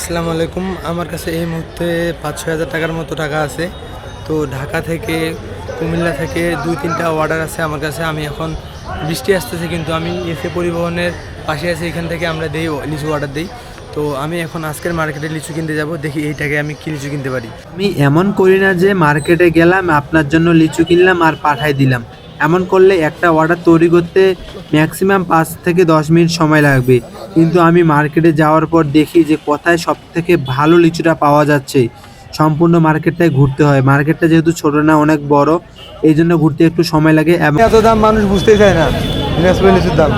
আসসালামু আলাইকুম। আমার কাছে এই মুহূর্তে পাঁচ ছয় হাজার টাকার মতো টাকা আছে। তো ঢাকা থেকে কুমিল্লা থেকে দুই তিনটা অর্ডার আছে আমার কাছে। আমি এখন বৃষ্টি আসতেছে, কিন্তু আমি এসে পরিবহনের পাশে আছে এখান থেকে আমরা দেই, লিচু অর্ডার দিই। তো আমি এখন আজকের মার্কেটে লিচু কিনতে যাব। দেখি এই টাকায় আমি কি লিচু কিনতে পারি। আমি এমন করি না যে মার্কেটে গেলাম, আপনার জন্য লিচু কিনলাম আর পাঠাই দিলাম। এমন করলে একটা অর্ডার তৈরি করতে ম্যাক্সিমাম পাঁচ থেকে দশ মিনিট সময় লাগবে। কিন্তু আমি মার্কেটে যাওয়ার পর দেখি যে কোথায় সব থেকে ভালো লিচুটা পাওয়া যাচ্ছে। সম্পূর্ণ মার্কেটটাই ঘুরতে হয়। মার্কেটটা যেহেতু ছোট না অনেক বড় এই জন্য ঘুরতে একটু সময় লাগে এবং এত দাম মানুষ বুঝতেই চায় না। দিনাজপুরের লিচুর দাম।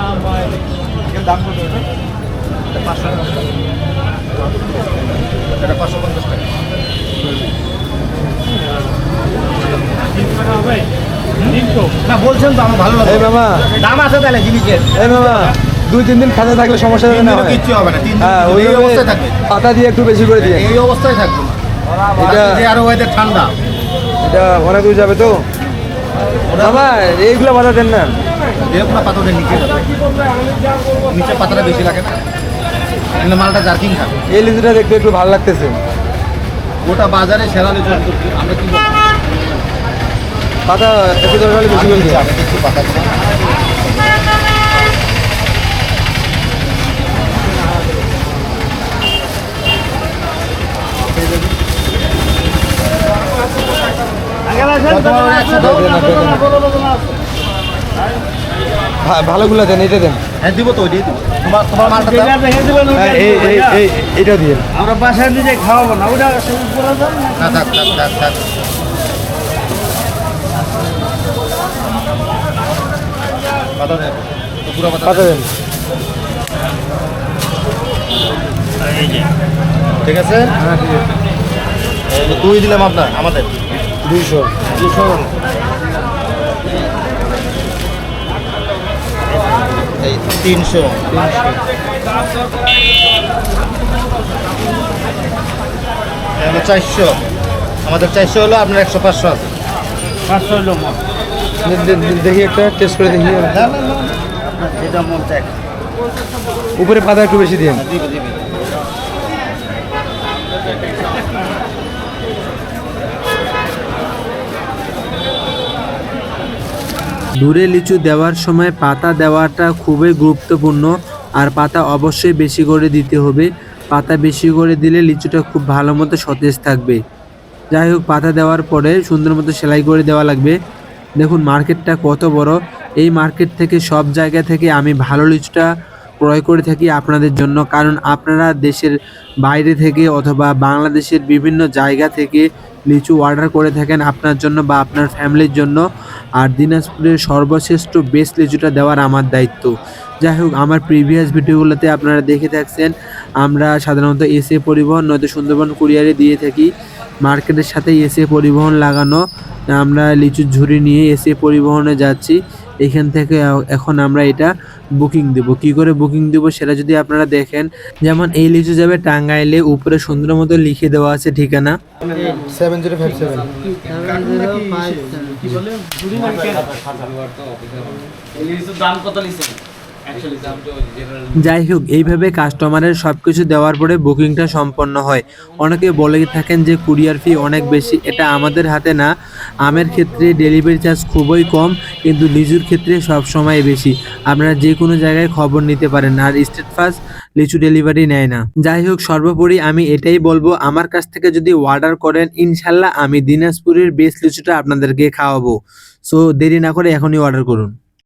না বলছেন তো আমার ভালো লাগে এই মামা। দাম আছে তাহলে জিনিসের। এই মামা দুই তিন দিন খাতে থাকলে সমস্যা যাবে না কিচ্ছু হবে না হ্যাঁ অবস্থায় থাকবে। পাতা দিয়ে একটু বেশি করে দিয়ে। এই অবস্থায় থাকবে এটা- আরও ওয়েদার ঠান্ডা। এটা অনেক দূর যাবে তো? মামা এইগুলো বাধা দেন না। নিচে। নিচে পাতাটা বেশি লাগে না। মালটা জার্কিং থাকে এই লিচুটা দেখতে একটু ভালো লাগতেছে। গোটা বাজারে সেরা লিচু আমরা কি? পাতা একটু দরকার হলে বেশি করে। আমি? ভা- ভালোগুলো দেন এটা দেন। হ্যাঁ দিব তো ওইটাই দিব তোমার তোমার মালটা দাও। হ্যাঁ, এই এই এই এটা দিয়ে। আমরা বাসায় নিজে খাওয়াবো না ওটা না থাক থাক থাক থাক। পাতা দেন। পুরো পাতা পাতা দেন। ঠিক আছে? হ্যাঁ ঠিক আছে। দুই দিলাম আপনার আমাদের। দুইশো। দুশো এই তিনশো। চারশো। আমাদের চারশো হলো আপনার একশো পাঁচশো আছে। পাঁচশো হলো দেখি একটা টেস্ট করে দেখি। মন উপরে পাতা একটু বেশি দিন দিবি দিবি। দূরে লিচু দেওয়ার সময় পাতা দেওয়াটা খুবই গুরুত্বপূর্ণ আর পাতা অবশ্যই বেশি করে দিতে হবে। পাতা বেশি করে দিলে লিচুটা খুব ভালো মতো সতেজ থাকবে। যাই হোক পাতা দেওয়ার পরে সুন্দর মতো সেলাই করে দেওয়া লাগবে। দেখুন, মার্কেটটা কত বড়। এই মার্কেট থেকে সব জায়গা থেকে আমি ভালো লিচুটা ক্রয় করে থাকি আপনাদের জন্য। কারণ আপনারা দেশের বাইরে থেকে অথবা বাংলাদেশের বিভিন্ন জায়গা থেকে লিচু অর্ডার করে থাকেন আপনার জন্য বা আপনার ফ্যামিলির জন্য। আর দিনাজপুরের সর্বশ্রেষ্ঠ বেস্ট লিচুটা দেওয়ার আমার দায়িত্ব। যাই হোক, আমার প্রিভিয়াস ভিডিওগুলোতে আপনারা দেখে থাকছেন। আমরা সাধারণত এসএ পরিবহন নয়তো সুন্দরবন কুরিয়ারে দিয়ে থাকি। মার্কেটের সাথে এসএ পরিবহন লাগানো আমরা লিচুর ঝুড়ি নিয়ে এসে পরিবহনে যাচ্ছি। এখান থেকে এখন আমরা এটা বুকিং দেব। কি করে বুকিং দেব সেটা যদি আপনারা দেখেন যেমন এই লিচু যাবে টাঙ্গাইলে উপরে সুন্দর মতো লিখে দেওয়া আছে ঠিকানা। Seven zero five seven. দাম কত লিখছে যাই হোক এইভাবে কাস্টমারের সব কিছু দেওয়ার পরে বুকিংটা সম্পন্ন হয়। অনেকে বলে থাকেন যে কুরিয়ার ফি অনেক বেশি। এটা আমাদের হাতে না। আমের ক্ষেত্রে ডেলিভারি চার্জ খুবই কম, কিন্তু লিচুর ক্ষেত্রে সব সময় বেশি। আপনারা যে কোনো জায়গায় খবর নিতে পারেন, আর স্টেট ফার্স্ট লিচু ডেলিভারি নেয় না। যাই হোক সর্বোপরি আমি এটাই বলব, আমার কাছ থেকে যদি অর্ডার করেন, ইনশাল্লাহ আমি দিনাজপুরের বেস্ট লিচুটা আপনাদেরকে খাওয়াবো। সো দেরি না করে এখনই অর্ডার করুন।